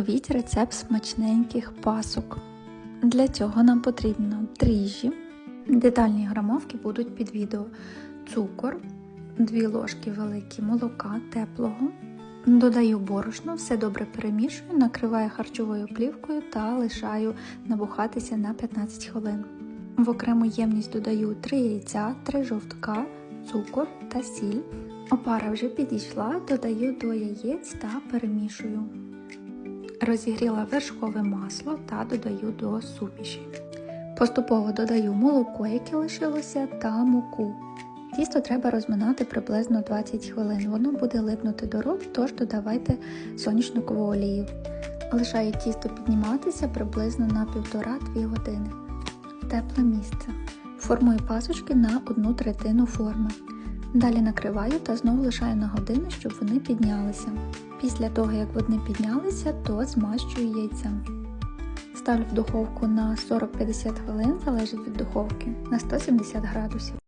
Ловіть рецепт смачненьких пасок. Для цього нам потрібно дріжджі. Детальні грамовки будуть під відео. Цукор, 2 ложки великі молока теплого. Додаю борошно, все добре перемішую, накриваю харчовою плівкою та лишаю набухатися на 15 хвилин. В окрему ємність додаю 3 яйця, 3 жовтка, цукор та сіль. Опара вже підійшла, додаю до яєць та перемішую. Розігріла вершкове масло та додаю до суміші. Поступово додаю молоко, яке лишилося, та муку. Тісто треба розминати приблизно 20 хвилин. Воно буде липнути до рук, тож додавайте соняшникову олію. Лишаю тісто підніматися приблизно на 1,5-2 години. Тепле місце. Формую пасочки на одну третину форми. Далі накриваю та знову лишаю на годину, щоб вони піднялися. Після того, як вони піднялися, то змащую яйцем. Ставлю в духовку на 40-50 хвилин, залежить від духовки, на 170 градусів.